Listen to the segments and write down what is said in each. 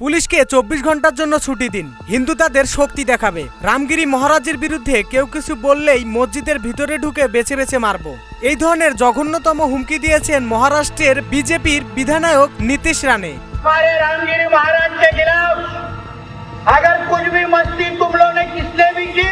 পুলিশকে চব্বিশ ঘন্টার জন্য ছুটি দিন হিন্দু তাদের শক্তি দেখাবে রামগিরি মহারাজের বিরুদ্ধে কেউ কিছু বললেই মসজিদের ভিতরে ঢুকে বেছে বেছে মারব এই ধরনের জঘন্যতম হুমকি দিয়েছেন মহারাষ্ট্রের বিজেপির বিধায়ক নীতিশ রানে हमारे रामगिरी महाराज के खिलाफ अगर कुछ भी मस्ती तुम लोगों ने किसने भी की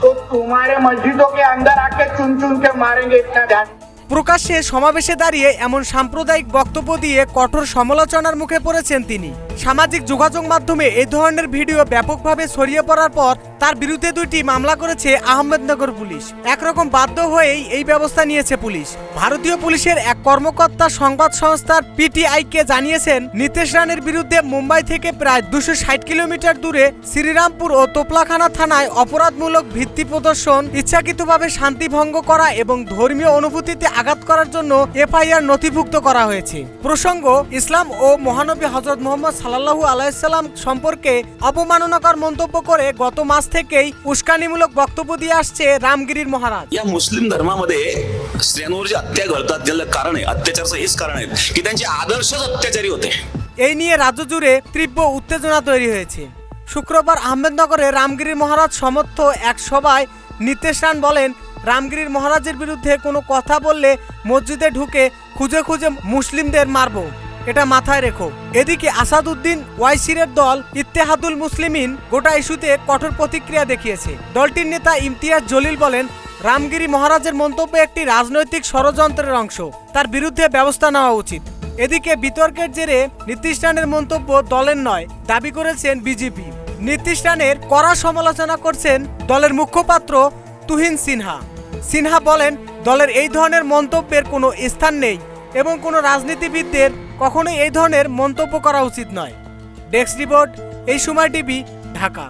तो तुम्हारे मस्जिदों के अंदर आके चुन चुन के मारेंगे इतना ध्यान প্রকাশ্যে সমাবেশে দাঁড়িয়ে এমন সাম্প্রদায়িক বক্তব্য দিয়ে কঠোর সমালোচনার মুখে পড়েছেন তিনি। সামাজিক যোগাযোগ মাধ্যমে এই ধরনের ভিডিও ব্যাপকভাবে ছড়িয়ে পড়ার পর তার বিরুদ্ধে দুটি মামলা করেছে আহমেদনগর পুলিশ। একরকম বাধ্য হয়েই এই ব্যবস্থা নিয়েছে পুলিশ। ভারতীয় পুলিশের এক কর্মকর্তা সংবাদ সংস্থার পিটিআইকে জানিয়েছেন, নীতিশ রানের বিরুদ্ধে মুম্বাই থেকে প্রায় দুশো ষাট কিলোমিটার দূরে শ্রীরামপুর ও তোপলাখানা থানায় অপরাধমূলক ভিত্তি প্রদর্শন, ইচ্ছাকৃতভাবে শান্তি ভঙ্গ করা এবং ধর্মীয় অনুভূতিতে আঘাত করার জন্য এফআইআর নথিভুক্ত করা হয়েছে। প্রসঙ্গ, ইসলাম ও মহানবী হজরত মোহাম্মদ সাল্লাল্লাহু আলাইসাল্লাম সম্পর্কে অপমাননাকর মন্তব্য করে গত মাস থেকেই উস্কানিমূলক বক্তব্য দিয়ে আসছে রামগিরির মহারাজ या मुस्लिम धर्मामध्ये स्त्रियांवर जे हत्या घडतात त्याला कारण आहे अत्याचारचं हेच कारण आहे की त्यांचे आदर्शच अत्याचारी होते এই নিয়ে রাজ্য জুড়ে তীব্র উত্তেজনা তৈরি হয়েছে শুক্রবার আহমেদনগরে রামগিরির মহারাজ সমর্থ এক সভায় নীতেশ রান বলেন রামগিরির মহারাজের বিরুদ্ধে কোনো কথা বললে মসজিদে ঢুকে খুঁজে খুঁজে মুসলিমদের মারবো এটা মাথায় রেখো। এদিকে আসাদুদ্দিন ওয়াইসিরের দল ইত্তেহাদুল মুসলিমিন গোটা ইস্যুতে কঠোর প্রতিক্রিয়া দেখিয়েছে। দলটির নেতা ইমতিয়াজ জলিল বলেন, রামগিরি মহারাজের মন্তব্য একটি রাজনৈতিক ষড়যন্ত্রের অংশ। তার বিরুদ্ধে ব্যবস্থা নেওয়া উচিত। এদিকে বিতর্কের জেরে নীতিশ মন্তব্য দলের নয়, দাবি করেছেন বিজেপি। নীতিশ কড়া সমালোচনা করছেন দলের মুখপাত্র তুহিন সিনহা। সিনহা বলেন, দলের এই ধরনের মন্তব্যের কোনো স্থান নেই এবং কোনো রাজনীতিবিদদের কখনোই এই ধরনের মন্তব্য করা উচিত নয়। ডেস্ক রিপোর্ট এই সময় টিভি ঢাকা।